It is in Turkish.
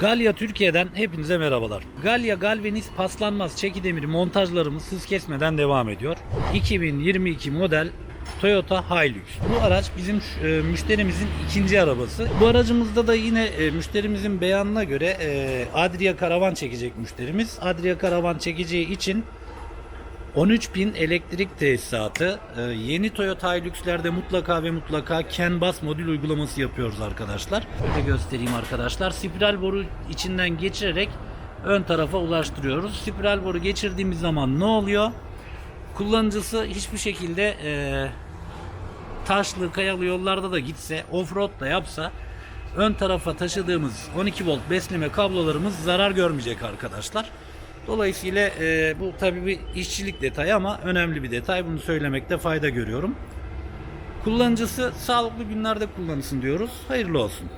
Galya Türkiye'den hepinize merhabalar. Galya Galvaniz paslanmaz çeki demiri montajlarımız hız kesmeden devam ediyor. 2022 model Toyota Hilux. Bu araç bizim e, müşterimizin ikinci arabası. Bu aracımızda da yine e, müşterimizin beyanına göre e, Adria karavan çekecek müşterimiz. Adria karavan çekeceği için 13.000 elektrik tesisatı. Ee, yeni Toyota Hilux'lerde mutlaka ve mutlaka CAN bus modül uygulaması yapıyoruz arkadaşlar. Şöyle göstereyim arkadaşlar. Spiral boru içinden geçirerek ön tarafa ulaştırıyoruz. Spiral boru geçirdiğimiz zaman ne oluyor? Kullanıcısı hiçbir şekilde e, taşlı, kayalı yollarda da gitse, offroad da yapsa ön tarafa taşıdığımız 12 volt besleme kablolarımız zarar görmeyecek arkadaşlar. Dolayısıyla e, bu tabi bir işçilik detayı ama önemli bir detay. Bunu söylemekte fayda görüyorum. Kullanıcısı sağlıklı günlerde kullanılsın diyoruz. Hayırlı olsun.